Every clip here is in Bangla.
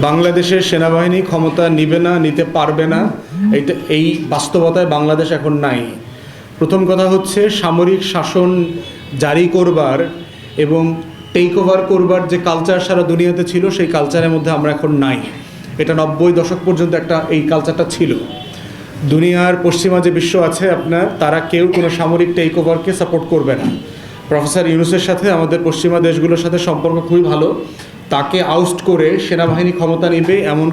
বাংলাদেশের সেনাবাহিনী ক্ষমতা নিবে না, নিতে পারবে না। এইটা এই বাস্তবতায় বাংলাদেশ এখন নাই। প্রথম কথা হচ্ছে সামরিক শাসন জারি করবার এবং টেক ওভার করবার যে কালচার সারা দুনিয়াতে ছিল, সেই কালচারের মধ্যে আমরা এখন নাই। এটা নব্বই দশক পর্যন্ত একটা এই কালচারটা ছিল। দুনিয়ার পশ্চিমা যে বিশ্ব আছে আপনার, তারা কেউ কোনো সামরিক টেক ওভারকে সাপোর্ট করবে না। প্রফেসর ইউনুসের সাথে আমাদের পশ্চিমা দেশগুলোর সাথে সম্পর্ক খুবই ভালো। তাকে আউস্ট করে সেনাবাহিনী ক্ষমতা নেবে এমন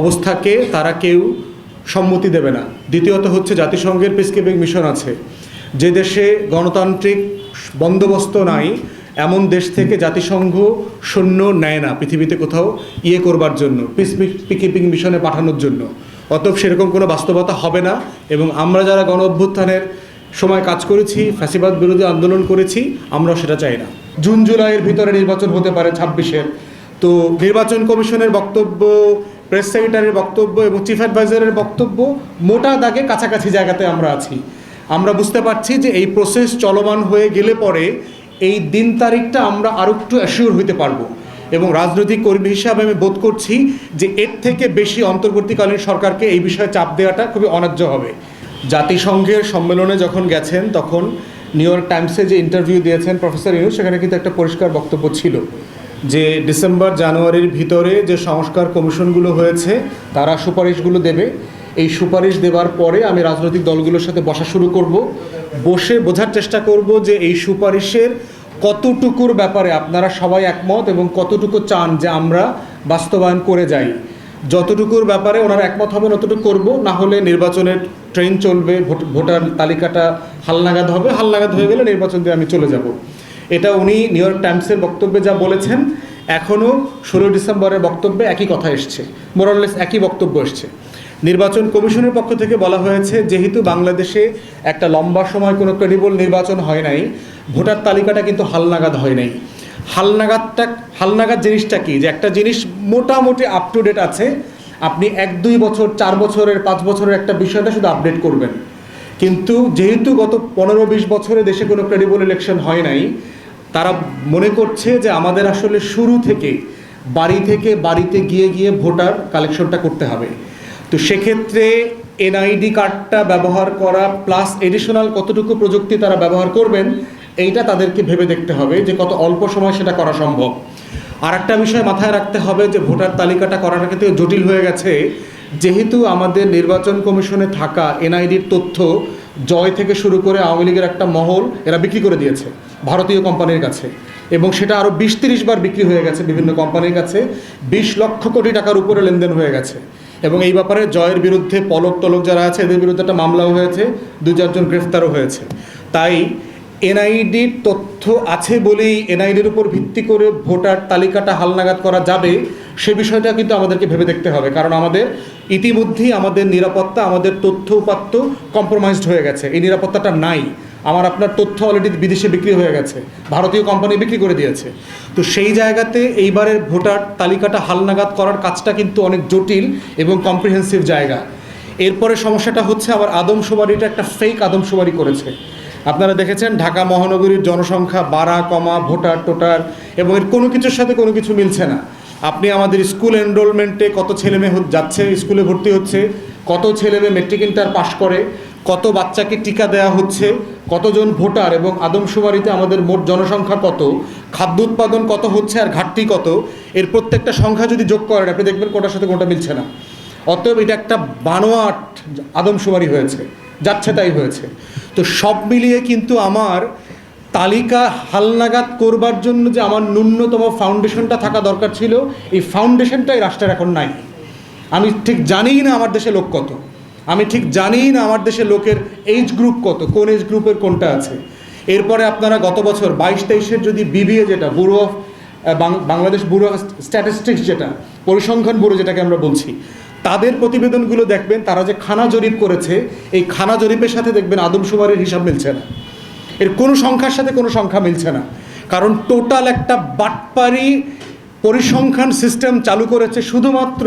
অবস্থাকে তারা কেউ সম্মতি দেবে না। দ্বিতীয়ত হচ্ছে জাতিসংঘের পিসকিপিং মিশন আছে। যে দেশে গণতান্ত্রিক বন্দোবস্ত নাই, এমন দেশ থেকে জাতিসংঘ সৈন্য নেয় না পৃথিবীতে কোথাও ইয়ে করবার জন্য পিস পিকিপিং মিশনে পাঠানোর জন্য। অতএব সেরকম কোনো বাস্তবতা হবে না এবং আমরা যারা গণ অভ্যুত্থানের সময় কাজ করেছি, ফ্যাসিবাদ বিরোধী আন্দোলন করেছি, আমরাও সেটা চাই না। জুন, জুলাইয়ের ভিতরে নির্বাচন হতে পারে ছাব্বিশের তো নির্বাচন কমিশনের বক্তব্য, প্রেস সেক্রেটারির বক্তব্য এবং চিফ অ্যাডভাইজারের বক্তব্য মোটা দাগে কাছাকাছি জায়গাতে আমরা আছি। আমরা বুঝতে পারছি যে এই প্রসেস চলমান হয়ে গেলে পরে এই দিন তারিখটা আমরা আরও একটু অ্যাসিওর হইতে পারব। এবং রাজনৈতিক কর্মী হিসাবে আমি বোধ করছি যে এর থেকে বেশি অন্তর্বর্তীকালীন সরকারকে এই বিষয়ে চাপ দেওয়াটা খুবই অনার্য হবে। জাতিসংঘের সম্মেলনে যখন গেছেন, তখন নিউ ইয়র্ক টাইমসে যে ইন্টারভিউ দিয়েছেন প্রফেসর ইউনুস সেখানে কিন্তু একটা পরিষ্কার বক্তব্য ছিল যে ডিসেম্বর জানুয়ারির ভিতরে যে সংস্কার কমিশনগুলো হয়েছে, তারা সুপারিশগুলো দেবে। এই সুপারিশ দেওয়ার পরে আমি রাজনৈতিক দলগুলোর সাথে বসা শুরু করব। বসে বোঝার চেষ্টা করব যে এই সুপারিশের কতটুকুর ব্যাপারে আপনারা সবাই একমত এবং কতটুকু চান যে আমরা বাস্তবায়ন করে যাই। যতটুকুর ব্যাপারে ওনারা একমত হবেন, অতটুকু করব। না হলে নির্বাচনের ট্রেন চলবে, ভোট- ভোটার তালিকাটা হালনাগাদ হবে। হালনাগাদ হয়ে গেলে নির্বাচন দিয়ে আমি চলে যাব। এটা উনি নিউ ইয়র্ক টাইমসের বক্তব্যে যা বলেছেন, এখনও ষোলোই ডিসেম্বরের বক্তব্যে একই কথা এসছে। মোরাললেস একই বক্তব্য এসছে। নির্বাচন কমিশনের পক্ষ থেকে বলা হয়েছে, যেহেতু বাংলাদেশে একটা লম্বা সময় কোনো ক্রেডিবল নির্বাচন হয় নাই, ভোটার তালিকাটা কিন্তু হালনাগাদ হয় নাই। হালনাগাদটা হালনাগাদ জিনিসটা কি? যে একটা জিনিস মোটামুটি আপ টু ডেট আছে, আপনি এক, দুই বছর, চার বছরের, পাঁচ বছরের একটা বিষয়টা শুধু আপডেট করবেন। কিন্তু যেহেতু গত পনেরো, বিশ বছরে দেশে কোনো ক্রেডিবল ইলেকশন হয় নাই, তারা মনে করছে যে আমাদের আসলে শুরু থেকে, বাড়ি থেকে বাড়িতে গিয়ে গিয়ে ভোটার কালেকশনটা করতে হবে। তো সেক্ষেত্রে এনআইডি কার্ডটা ব্যবহার করা প্লাস এডিশনাল কতটুকু প্রযুক্তি তারা ব্যবহার করবেন এইটা তাদেরকে ভেবে দেখতে হবে যে কত অল্প সময় সেটা করা সম্ভব। আর একটা বিষয় মাথায় রাখতে হবে যে ভোটার তালিকাটা করাটা কিন্তু জটিল হয়ে গেছে। যেহেতু আমাদের নির্বাচন কমিশনে থাকা এনআইডির তথ্য জয় থেকে শুরু করে আওয়ামী লীগের একটা মহল এরা বিক্রি করে দিয়েছে ভারতীয় কোম্পানির কাছে। এবং সেটা আরও বিশ তিরিশ বার বিক্রি হয়ে গেছে বিভিন্ন কোম্পানির কাছে। বিশ লক্ষ কোটি টাকার উপরে লেনদেন হয়ে গেছে। এবং এই ব্যাপারে জয়ের বিরুদ্ধে পলক টলক যারা আছে, এদের বিরুদ্ধে একটা মামলাও হয়েছে। দু চারজন গ্রেফতারও হয়েছে। তাই এনআইডির তথ্য আছে বলেই এনআইডির উপর ভিত্তি করে ভোটার তালিকাটা হালনাগাদ করা যাবে, সে বিষয়টা কিন্তু আমাদেরকে ভেবে দেখতে হবে। কারণ আমাদের ইতিমধ্যেই আমাদের নিরাপত্তা, আমাদের তথ্য উপাত্ত কম্প্রোমাইজড হয়ে গেছে। এই নিরাপত্তাটা নাই। আমার আপনার তথ্য অলরেডি বিদেশে বিক্রি হয়ে গেছে। ভারতীয় কোম্পানি বিক্রি করে দিয়েছে। তো সেই জায়গাতে এইবারের ভোটার তালিকাটা হালনাগাদ করার কাজটা কিন্তু অনেক জটিল এবং কম্প্রিহেন্সিভ জায়গা। এরপরে সমস্যাটা হচ্ছে আবার আদমশুমারিটা একটা ফেক আদমশুমারি করেছে। আপনারা দেখেছেন ঢাকা মহানগরীর জনসংখ্যা বাড়া, কমা, ভোটার, টোটার এবং এর কোনো কিছুর সাথে কোনো কিছু মিলছে না। আপনি আমাদের স্কুল এনরোলমেন্টে কত ছেলে মেয়ে যাচ্ছে, স্কুলে ভর্তি হচ্ছে, কত ছেলে মেয়ে মেট্রিক ইন্টার পাশ করে, কত বাচ্চাকে টিকা দেওয়া হচ্ছে, কতজন ভোটার এবং আদমশুমারিতে আমাদের মোট জনসংখ্যা কত, খাদ্য উৎপাদন কত হচ্ছে আর ঘাটতি কত, এর প্রত্যেকটা সংখ্যা যদি যোগ করেন, আপনি দেখবেন কোটার সাথে কোনটা মিলছে না। অতএব এটা একটা বানোয়াট আদমশুমারি হয়েছে, যাচ্ছে তাই হয়েছে। তো সব মিলিয়ে কিন্তু আমার তালিকা হালনাগাদ করবার জন্য যে আমার ন্যূনতম ফাউন্ডেশনটা থাকা দরকার ছিল, এই ফাউন্ডেশনটাই রাষ্ট্রের এখন নাই। আমি ঠিক জানিই না আমার দেশে লোক কত। আমি ঠিক জানিই না আমার দেশে লোকের এইজ গ্রুপ কত, কোন এজ গ্রুপের কোনটা আছে। এরপরে আপনারা গত বছর বাইশ তেইশের যদি বিবিএ যেটা bureau of Bangladesh bureau of statistics যেটা, পরিসংখ্যান ব্যুরো যেটাকে আমরা বলছি তাদের প্রতিবেদনগুলো দেখবেন, তারা যে খানা জরিপ করেছে, এই খানা জরিপের সাথে দেখবেন আদমশুমারির হিসাব মিলছে না। এর কোনো সংখ্যার সাথে কোনো সংখ্যা মিলছে না। কারণ টোটাল একটা বাটপারি পরিসংখ্যান সিস্টেম চালু করেছে শুধুমাত্র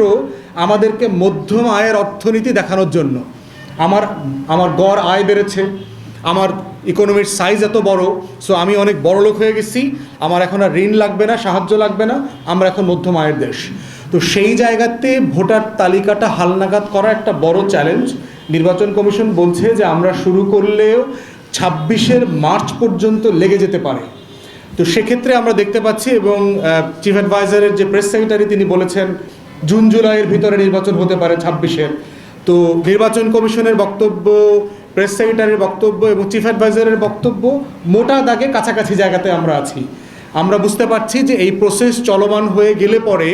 আমাদেরকে মধ্যম আয়ের অর্থনীতি দেখানোর জন্য। আমার আমার গড় আয় বেড়েছে, আমার ইকোনমির সাইজ এত বড় সো আমি অনেক বড় লোক হয়ে গেছি, আমার এখন আর ঋণ লাগবে না, সাহায্য লাগবে না, আমরা এখন মধ্যম আয়ের দেশ। তো সেই জায়গাতে ভোটার তালিকাটা হালনাগাদ করা একটা বড় চ্যালেঞ্জ। নির্বাচন কমিশন বলছে যে আমরা শুরু করলেও ছাব্বিশের মার্চ পর্যন্ত লেগে যেতে পারে। তো সেক্ষেত্রে আমরা দেখতে পাচ্ছি এবং চিফ অ্যাডভাইজারের যে প্রেস সেক্রেটারি তিনি বলেছেন, জুন, জুলাইয়ের ভিতরে নির্বাচন হতে পারে ছাব্বিশের। তো নির্বাচন কমিশনের বক্তব্য প্রেস সেক্রেটারির বক্তব্য এবং চিফ অ্যাডভাইজারের বক্তব্য মোটা দাগে কাছাকাছি জায়গাতে আমরা আছি। আমরা বুঝতে পারছি যে এই প্রসেস চলমান হয়ে গেলে পরে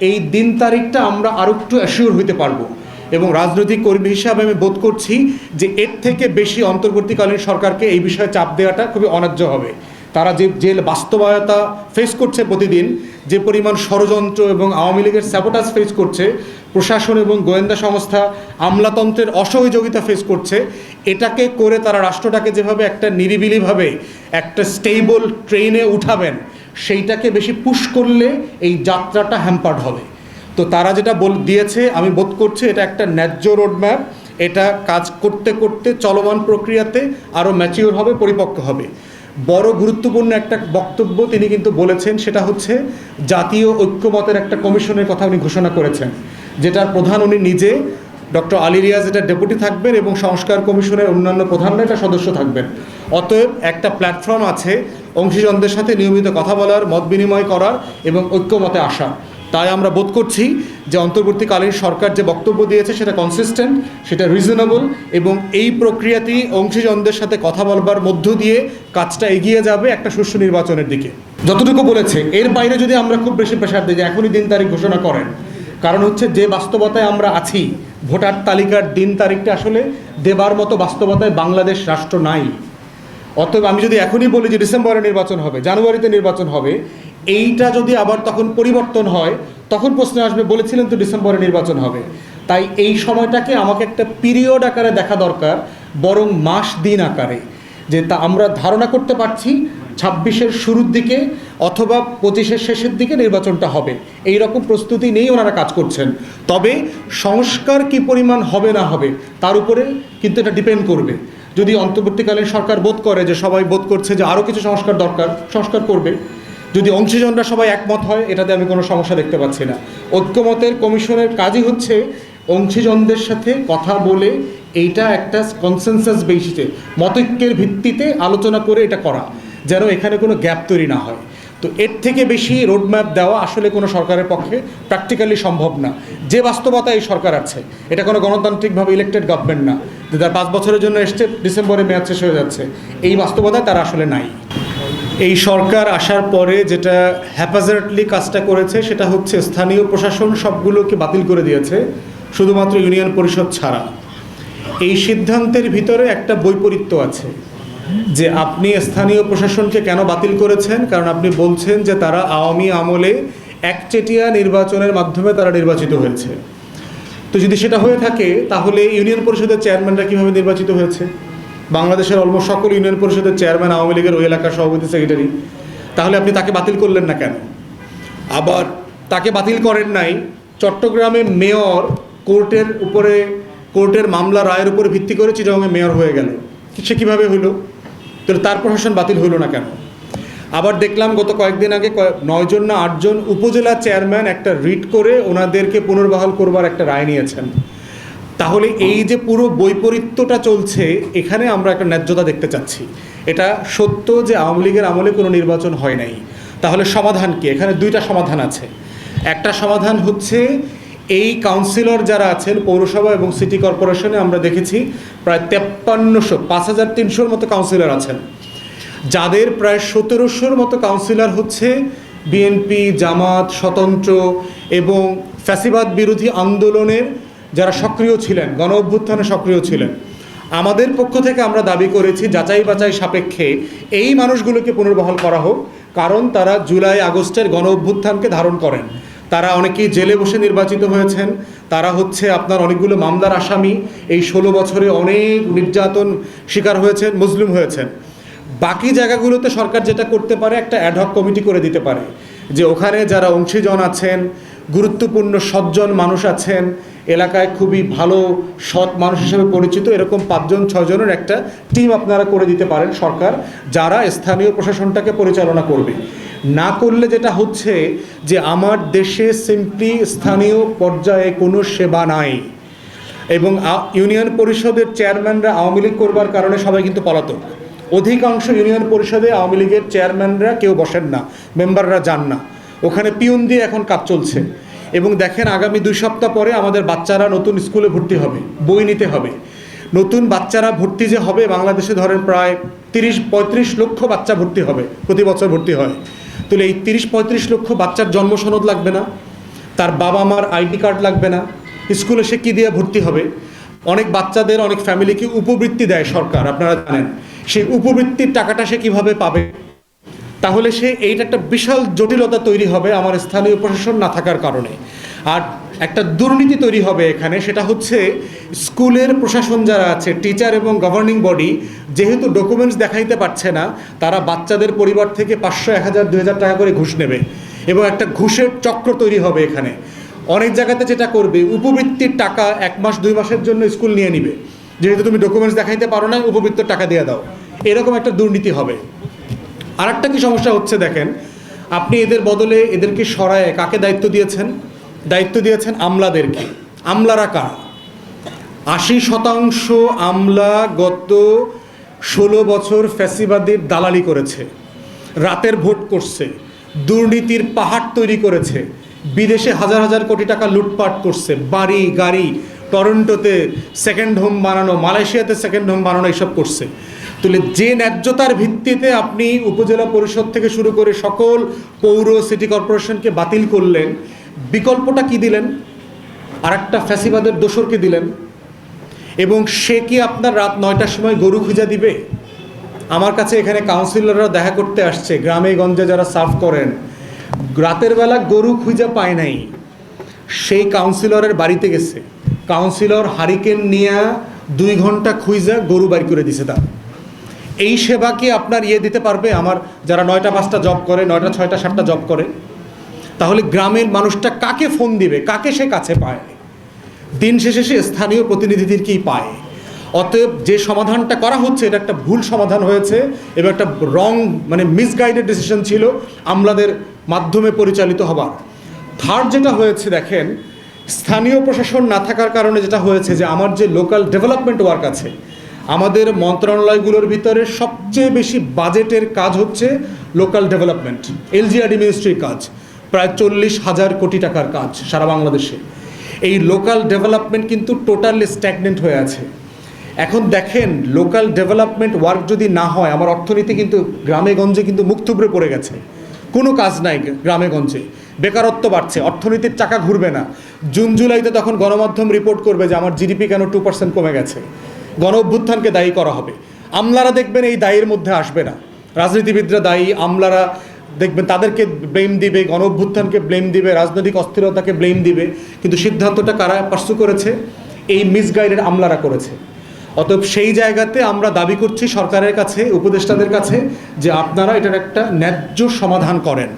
এই দিন তারিখটা আমরা আরও একটু অ্যাসিওর হইতে পারব। এবং রাজনৈতিক কর্মী হিসাবে আমি বোধ করছি যে এর থেকে বেশি অন্তর্বর্তীকালীন সরকারকে এই বিষয়ে চাপ দেওয়াটা খুবই অন্যায্য হবে। তারা যে যে বাস্তবায়তা ফেস করছে প্রতিদিন, যে পরিমাণ ষড়যন্ত্র এবং আওয়ামী লীগের স্যাবোটাস ফেস করছে, প্রশাসন এবং গোয়েন্দা সংস্থা, আমলাতন্ত্রের অসহযোগিতা ফেস করছে, এটাকে করে তারা রাষ্ট্রটাকে যেভাবে একটা নিরিবিলিভাবে, একটা স্টেবল ট্রেনে উঠাবেন সেইটাকে বেশি পুশ করলে এই যাত্রাটা হ্যাম্পার্ড হবে। তো তারা যেটা বল, দিয়েছে, আমি বোধ করছি এটা একটা ন্যায্য রোডম্যাপ এটা কাজ করতে করতে চলমান প্রক্রিয়াতে আরও ম্যাচিওর হবে, পরিপক্ক হবে। বড় গুরুত্বপূর্ণ একটা বক্তব্য তিনি কিন্তু বলেছেন, সেটা হচ্ছে জাতীয় ঐক্যমতের একটা কমিশনের কথা উনি ঘোষণা করেছেন, যেটার প্রধান উনি নিজে, ডক্টর আলী রিয়াজ এটা ডেপুটি থাকবেন এবং সংস্কার কমিশনের অন্যান্য প্রধানরা এটা সদস্য থাকবেন। অতএব একটা প্ল্যাটফর্ম আছে অংশীজনদের সাথে নিয়মিত কথা বলার, মত বিনিময় করার এবং ঐক্যমতে আসা। তাই আমরা বোধ করছি যে অন্তর্বর্তীকালীন সরকার যে বক্তব্য দিয়েছে সেটা কনসিস্টেন্ট সেটা রিজনেবল এবং এই প্রক্রিয়াতেই অংশীজনদের সাথে কথা বলবার মধ্য দিয়ে কাজটা এগিয়ে যাবে একটা সুষ্ঠু নির্বাচনের দিকে। যতটুকু বলেছে, এর বাইরে যদি আমরা খুব বেশি প্রেশার দিই যে এখনই দিন তারিখ ঘোষণা করেন, কারণ হচ্ছে যে বাস্তবতায় আমরা আছি, ভোটার তালিকার দিন তারিখটা আসলে দেবার মতো বাস্তবতায় বাংলাদেশ রাষ্ট্র নাই। অতএব আমি যদি এখনই বলি যে ডিসেম্বরে নির্বাচন হবে, জানুয়ারিতে নির্বাচন হবে, এইটা যদি আবার তখন পরিবর্তন হয়, তখন প্রশ্ন আসবে, বলেছিলেন তো ডিসেম্বরে নির্বাচন হবে। তাই এই সময়টাকে আমাকে একটা পিরিয়ড আকারে দেখা দরকার, বরং মাস দিন আকারে, যে তা আমরা ধারণা করতে পারছি ছাব্বিশের শুরুর দিকে অথবা পঁচিশের শেষের দিকে নির্বাচনটা হবে। এই রকম প্রস্তুতি নিয়েই ওনারা কাজ করছেন। তবে সংস্কার কি পরিমাণ হবে না হবে, তার উপরে কিন্তু এটা ডিপেন্ড করবে। যদি অন্তর্বর্তীকালীন সরকার বোধ করে যে সবাই বোধ করছে যে আরও কিছু সংস্কার দরকার, সংস্কার করবে, যদি অংশীজনরা সবাই একমত হয়, এটাতে আমি কোনো সমস্যা দেখতে পাচ্ছি না। ঐক্যমতের কমিশনের কাজই হচ্ছে অংশীজনদের সাথে কথা বলে এইটা একটা কনসেনসাস বেসিসে মতৈক্যের ভিত্তিতে আলোচনা করে এটা করা, যেন এখানে কোনো গ্যাপ তৈরি না হয়। তো এর থেকে বেশি রোডম্যাপ দেওয়া আসলে কোনো সরকারের পক্ষে প্র্যাকটিক্যালি সম্ভব না। যে বাস্তবতা এই সরকার আছে, এটা কোনো গণতান্ত্রিকভাবে ইলেক্টেড গভর্নমেন্ট না। তার পাঁচ বছরের জন্য এসছে, ডিসেম্বরে মেয়াদ শেষ হয়ে যাচ্ছে। এই বাস্তবতায় তারা আসলে নাই। এই সরকার আসার পরে যেটা হ্যাপাজার্টলি কাজটা করেছে, সেটা হচ্ছে স্থানীয় প্রশাসন সবগুলোকে বাতিল করে দিয়েছে, শুধুমাত্র ইউনিয়ন পরিষদ ছাড়া। এই সিদ্ধান্তের ভিতরে একটা বৈপরীত্য আছে, যে আপনি স্থানীয় প্রশাসনকে কেন বাতিল করেছেন? কারণ আপনি বলছেন যে তারা আওয়ামী আমলে একচেটিয়া নির্বাচনের মাধ্যমে তারা নির্বাচিত হয়েছে। তো যদি সেটা হয়ে থাকে, তাহলে ইউনিয়ন পরিষদের চেয়ারম্যানরা কীভাবে নির্বাচিত হয়েছে? বাংলাদেশের অলমোস্ট সকল ইউনিয়ন পরিষদের চেয়ারম্যান আওয়ামী লীগের ওই এলাকার সভাপতি সেক্রেটারি তাহলে আপনি তাকে বাতিল করলেন না কেন? আবার তাকে বাতিল করেন নাই, চট্টগ্রামে মেয়র কোর্টের উপরে, কোর্টের মামলা রায়ের উপরে ভিত্তি করে চিটাগাংয়ে মেয়র হয়ে গেল। সে কীভাবে হইল তাহলে তার প্রশাসন বাতিল হইল না কেন? আবার দেখলাম গত কয়েকদিন আগে নয়জন না আটজন উপজেলা চেয়ারম্যান একটা রিট করে ওনাদেরকে পুনর্বহাল করবার একটা রায় নিয়েছেন। তাহলে এই যে পুরো বৈপরীত্যটা চলছে, এখানে আমরা একটা ন্যায্যতা দেখতে চাচ্ছি। এটা সত্য যে আওয়ামী লীগের আমলে কোনো নির্বাচন হয় নাই। তাহলে সমাধান কি? এখানে দুইটা সমাধান আছে। একটা সমাধান হচ্ছে, এই কাউন্সিলর যারা আছেন, পৌরসভা এবং সিটি কর্পোরেশনে আমরা দেখেছি, প্রায় তেপ্পান্নশো, পাঁচ হাজার তিনশোর মতো কাউন্সিলর আছেন। যাদের প্রায় সতেরোশোর মতো কাউন্সিলর হচ্ছে বিএনপি জামাত, স্বতন্ত্র এবং ফ্যাসিবাদ বিরোধী আন্দোলনের যারা সক্রিয় ছিলেন, গণ অভ্যুত্থানে সক্রিয় ছিলেন, আমাদের পক্ষ থেকে আমরা দাবি করেছি যাচাই বাছাই সাপেক্ষে এই মানুষগুলোকে পুনর্বহাল করা হোক, কারণ তারা জুলাই আগস্টের গণ অভ্যুত্থানকে ধারণ করেন। তারা অনেকেই জেলে বসে নির্বাচিত হয়েছেন, তারা হচ্ছে আপনার অনেকগুলো মামলার আসামি, এই ষোলো বছরে অনেক নির্যাতন শিকার হয়েছেন, মুসলিম হয়েছেন। বাকি জায়গাগুলোতে সরকার যেটা করতে পারে, একটা অ্যাডহক কমিটি করে দিতে পারে। যে ওখানে যারা অংশীজন আছেন, গুরুত্বপূর্ণ সজ্জন মানুষ আছেন, এলাকায় খুবই ভালো, সৎ মানুষ হিসেবে পরিচিত, এরকম পাঁচজন ছজনের একটা টিম আপনারা করে দিতে পারেন সরকার, যারা স্থানীয় প্রশাসনটাকে পরিচালনা করবে। না করলে যেটা হচ্ছে যে আমার দেশে সিম্পলি স্থানীয় পর্যায়ে কোনো সেবা নাই। এবং ইউনিয়ন পরিষদের চেয়ারম্যানরা আওয়ামী লীগ করবার কারণে সবাই কিন্তু পলাতক। অধিকাংশ ইউনিয়ন পরিষদে আওয়ামী লীগের চেয়ারম্যানরা কেউ বসেন না, মেম্বাররা যান না। ওখানে পিউন দিয়ে এখন কাজ চলছে। এবং দেখেন, আগামী দুই সপ্তাহ পরে আমাদের বাচ্চারা নতুন স্কুলে ভর্তি হবে, বই নিতে হবে। নতুন বাচ্চারা ভর্তি যে হবে, বাংলাদেশে ধরেন প্রায় তিরিশ, পঁয়ত্রিশ লক্ষ বাচ্চা ভর্তি হবে, প্রতি বছর ভর্তি হয়। তাহলে এই তিরিশ, পঁয়ত্রিশ লক্ষ বাচ্চার জন্ম সনদ লাগবে না? তার বাবা মার আইডি কার্ড লাগবে না? স্কুলে সে কী দিয়ে ভর্তি হবে? অনেক বাচ্চাদের, অনেক ফ্যামিলিকে উপবৃত্তি দেয় সরকার, আপনারা জানেন। সেই উপবৃত্তির টাকাটা সে কীভাবে পাবে? তাহলে সে এইটা একটা বিশাল জটিলতা তৈরি হবে আমার স্থানীয় প্রশাসন না থাকার কারণে। আর একটা দুর্নীতি তৈরি হবে এখানে, সেটা হচ্ছে স্কুলের প্রশাসন যারা আছে টিচার এবং গভর্নিং বডি যেহেতু ডকুমেন্টস দেখাইতে পারছে না, তারা বাচ্চাদের পরিবার থেকে পাঁচশো, এক হাজার, দুই হাজার টাকা করে ঘুষ নেবে। এবং একটা ঘুষের চক্র তৈরি হবে এখানে। অনেক জায়গাতে যেটা করবে, উপবৃত্তির টাকা এক মাস, দুই মাসের জন্য স্কুল নিয়ে নিবে। যেহেতু তুমি ডকুমেন্টস দেখাইতে পারো না উপবৃত্তির টাকা দিয়ে দাও। এরকম একটা দুর্নীতি হবে। আর একটা কি সমস্যা হচ্ছে দেখেন, আপনি এদের বদলে এদেরকে সরায় কাকে দায়িত্ব দিয়েছেন? দায়িত্ব দিয়েছেন আমলাদেরকে। আমলারা কারা? আশি শতাংশ আমলা গত ষোলো বছর ফ্যাসিবাদীর দালালি করেছে, রাতের ভোট করছে, দুর্নীতির পাহাড় তৈরি করেছে বিদেশে হাজার হাজার কোটি টাকা লুটপাট করছে, বাড়ি, গাড়ি, টরন্টোতে সেকেন্ড হোম বানানো, মালয়েশিয়াতে সেকেন্ড হোম বানানো, এইসব করছে। তাহলে যে ন্যায্যতার ভিত্তিতে আপনি উপজেলা পরিষদ থেকে শুরু করে সকল পৌর সিটি কর্পোরেশনকে বাতিল করলেন, বিকল্পটা কি দিলেন? আর একটা ফ্যাসিবাদের দোসরকে দিলেন। এবং সে কি আপনার রাত নয়টার সময় গরু খুঁজা দিবে? আমার কাছে এখানে কাউন্সিলররা দেখা করতে আসছে, গ্রামে, গঞ্জে যারা সার্ভ করেন রাতের বেলা গরু খুঁজে পায় নাই। সেই কাউন্সিলরের বাড়িতে গেছে। কাউন্সিলর হারিকেন নিয়ে দুই ঘণ্টা খুঁজা গরু বাড়ি করে দিছে তার। এই সেবা কি আপনার ইয়ে দিতে পারবে? আমার যারা নয়টা, পাঁচটা জব করে, নয়টা, ছয়টা, সাতটা জব করে, তাহলে গ্রামের মানুষটা কাকে ফোন দিবে? কাকে সে কাছে পায়? দিন শেষে সে স্থানীয় প্রতিনিধিদেরকেই পায়? অতএব যে সমাধানটা করা হচ্ছে, এটা একটা ভুল সমাধান হয়েছে এবং একটা রং মানে মিসগাইডেড ডিসিশন ছিল। আমলাদের মাধ্যমে পরিচালিত হবার। থার্ড যেটা হয়েছে, দেখেন, স্থানীয় প্রশাসন না থাকার কারণে যেটা হয়েছে যে, আমার যে লোকাল ডেভেলপমেন্ট ওয়ার্ক আছে, আমাদের মন্ত্রণালয়গুলোর ভিতরে সবচেয়ে বেশি বাজেটের কাজ হচ্ছে লোকাল ডেভেলপমেন্ট এলজিআরডি মিনিস্ট্রির কাজ, প্রায় চল্লিশ হাজার কোটি টাকার কাজ সারা বাংলাদেশে। এই লোকাল ডেভেলপমেন্ট কিন্তু টোটালি স্ট্যাগনেন্ট হয়ে আছে। এখন দেখেন লোকাল ডেভেলপমেন্ট ওয়ার্ক যদি না হয়, আমার অর্থনীতি কিন্তু গ্রামে গঞ্জে কিন্তু মুখ থুবড়ে পড়ে গেছে। কোনো কাজ নাই গ্রামে গঞ্জে বেকারত্ব বাড়ছে, অর্থনীতির চাকা ঘুরবে না। জুন, জুলাইতে তখন গণমাধ্যম রিপোর্ট করবে যে আমার জিডিপি কেন টু পার্সেন্ট কমে গেছে। গণ অভ্যুত্থানকে দায়ী করা হবে। আমলারা দেখবেন এই দায়ের মধ্যে আসবে না। রাজনীতিবিদরা দায়ী, আমলারা দেখবেন তাদেরকে ব্লেম দিবে, গণ অভ্যুত্থানকে ব্লেম দিবে, রাজনৈতিক অস্থিরতাকে ব্লেম দিবে। কিন্তু সিদ্ধান্তটা কারা পার্সু করেছে? এই মিসগাইডেড আমলারা করেছে। অতএব সেই জায়গাতে আমরা দাবি করছি সরকারের কাছে, উপদেষ্টাদের কাছে, যে আপনারা এটার একটা ন্যায্য সমাধান করেন।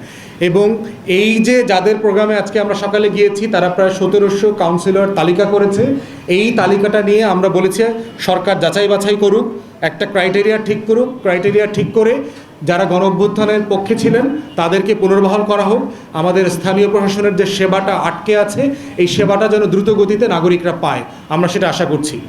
এবং এই যে যাদের প্রোগ্রামে আজকে আমরা সকালে গিয়েছি, তারা প্রায় সতেরোশো কাউন্সিলর তালিকা করেছে। এই তালিকাটা নিয়ে আমরা বলেছি, সরকার যাচাই বাছাই করুক, একটা ক্রাইটেরিয়া ঠিক করুক ক্রাইটেরিয়া ঠিক করে যারা গণ অভ্যুত্থানের পক্ষে ছিলেন, তাদেরকে পুনর্বহাল করা হোক। আমাদের স্থানীয় প্রশাসনের যে সেবাটা আটকে আছে, এই সেবাটা যেন দ্রুত গতিতে নাগরিকরা পায়। আমরা সেটা আশা করছি।